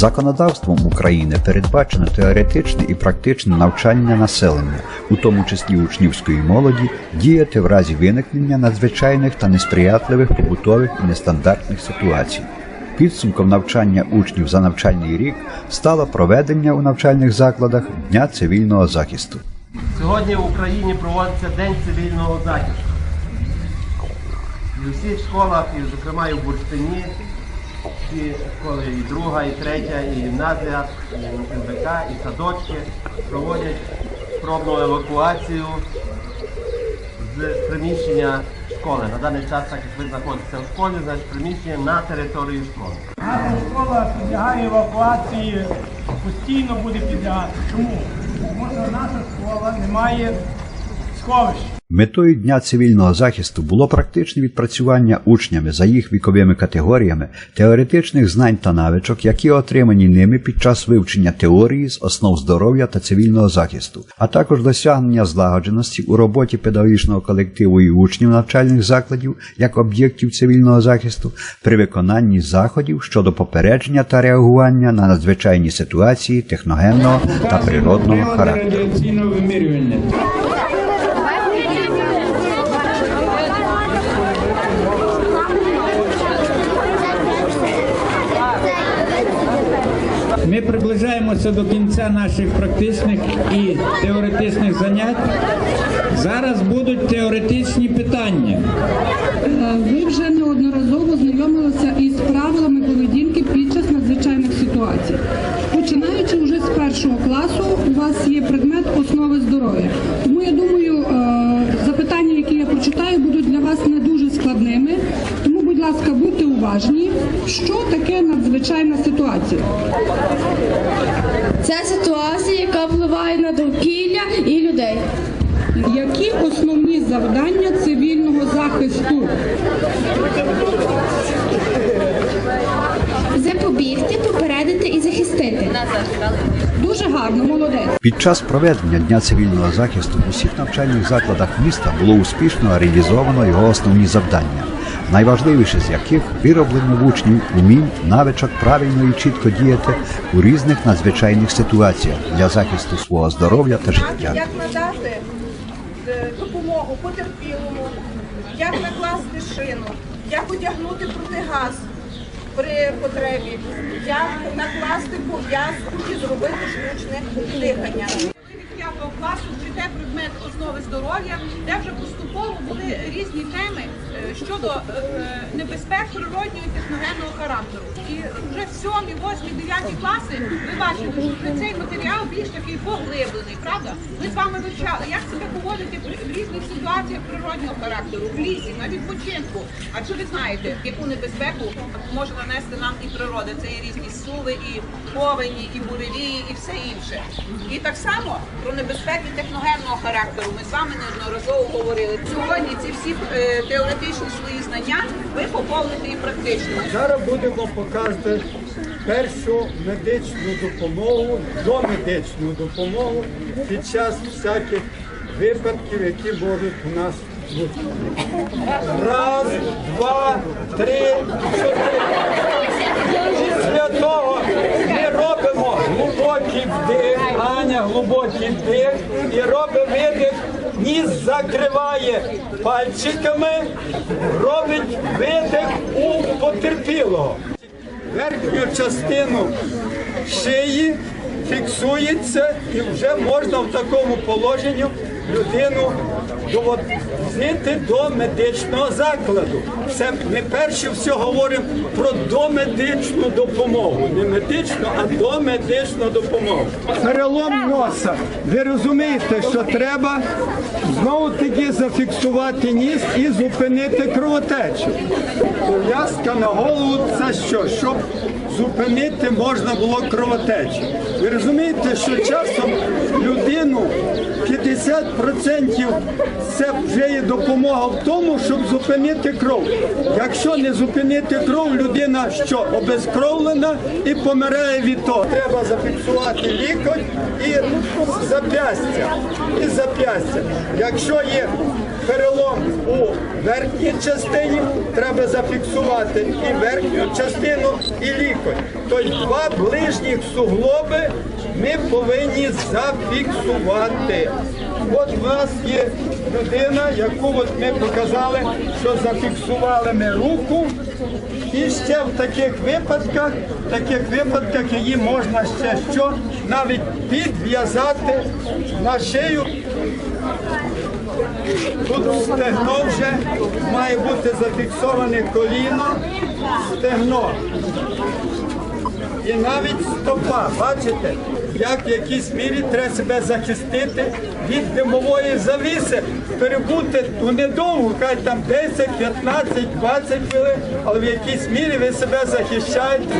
Законодавством України передбачено теоретичне і практичне навчання населення, у тому числі учнівської молоді, діяти в разі виникнення надзвичайних та несприятливих побутових і нестандартних ситуацій. Підсумком навчання учнів за навчальний рік стало проведення у навчальних закладах Дня цивільного захисту. Сьогодні в Україні проводиться День цивільного захисту. І у всіх школах, і, зокрема і в Бурштині, всі школи і друга, і третя, і гімназія, і МВК, і садочки проводять пробну евакуацію з приміщення школи. На даний час, так як ви знаходитеся в школі, значить приміщення на території школи. Наша школа підлягає евакуації, постійно буде підлягати. Чому? Тому що наша школа не має Метою Дня цивільного захисту було практичне відпрацювання учнями за їх віковими категоріями теоретичних знань та навичок, які отримані ними під час вивчення теорії з основ здоров'я та цивільного захисту, а також досягнення злагодженості у роботі педагогічного колективу і учнів навчальних закладів як об'єктів цивільного захисту при виконанні заходів щодо попередження та реагування на надзвичайні ситуації техногенного та природного характеру. Ми приближаємося до кінця наших практичних і теоретичних занять. Зараз будуть теоретичні питання. Е, Ви вже неодноразово знайомилися із правилами поведінки під час надзвичайних ситуацій. Починаючи вже з першого класу, у вас є предмет основи здоров'я. Тому я думаю, е, запитання, які я прочитаю, будуть для вас не дуже складними. Тому, будь ласка, будьте уважні, що таке надзвичайна ситуація. Це ситуація, яка впливає на довкілля і людей. Які основні завдання цивільного захисту? Запобігти, попередити і захистити. Дуже гарно, молодець. Під час проведення Дня цивільного захисту в усіх навчальних закладах міста було успішно реалізовано його основні завдання, найважливіше з яких вироблення в учнів умінь, навичок правильно і чітко діяти у різних надзвичайних ситуаціях для захисту свого здоров'я та життя. Як надати е, допомогу потерпілому, як накласти шину, як одягнути протигаз при потребі, як накласти пов'язку і зробити штучне дихання. Від п'ятого класу вчите предмет основи здоров'я, де вже поступово були різні теми е, щодо е, небезпек природнього і техногенного характеру. І вже в сьомі, восьмі, дев'яті класи ви бачите, що цей матеріал більш такий поглиблений, правда? Ми з вами вивчали, як себе поводити в різних ситуаціях природнього характеру, в лісі, на відпочинку. Адже ви знаєте, яку небезпеку може нанести нам і природа. Це і різні суви, і повені, і буревії, і все інше. І так само про небезпеки техногенного характеру ми з вами неодноразово говорили. Сьогодні ці всі е, теоретичні свої знання ви поповните і практично. Зараз будемо показувати першу медичну допомогу, домедичну допомогу під час всяких випадків, які можуть у нас. Раз, два, три, чотири. Після того ми робимо глибокий вдих, Аня глибокий вдих і робить видих. Ніс закриває пальчиками, робить видих у потерпілого. Верхню частину шиї фіксується і вже можна в такому положенні людину довозити до медичного закладу. Це ми перше все говоримо про домедичну допомогу. Не медичну, а домедичну допомогу. Перелом носа. Ви розумієте, що треба знову таки зафіксувати ніс і зупинити кровотечу. Пов'язка на голову це що? Щоб зупинити можна було кровотечу. Ви розумієте, що часом людину 50% це вже є допомога в тому, щоб зупинити кров. Якщо не зупинити кров, людина що обезкровлена і помирає від того. Треба зафіксувати лікоть і зап'ястя. І зап'ястя. Якщо є перелом у верхній частині, треба зафіксувати і верхню частину, і лікоть. Тобто два ближніх суглоби ми повинні зафіксувати. От у нас є людина, яку от ми показали, що зафіксували ми руку. І ще в таких випадках, в таких випадках її можна ще що навіть підв'язати на шию. Тут стегно вже має бути зафіксоване коліно, стегно. І навіть стопа, бачите, як в якійсь мірі треба себе захистити від димової завіси, перебути ну, недовго, хай там 10, 15, 20 хвилин, але в якійсь мірі ви себе захищаєте.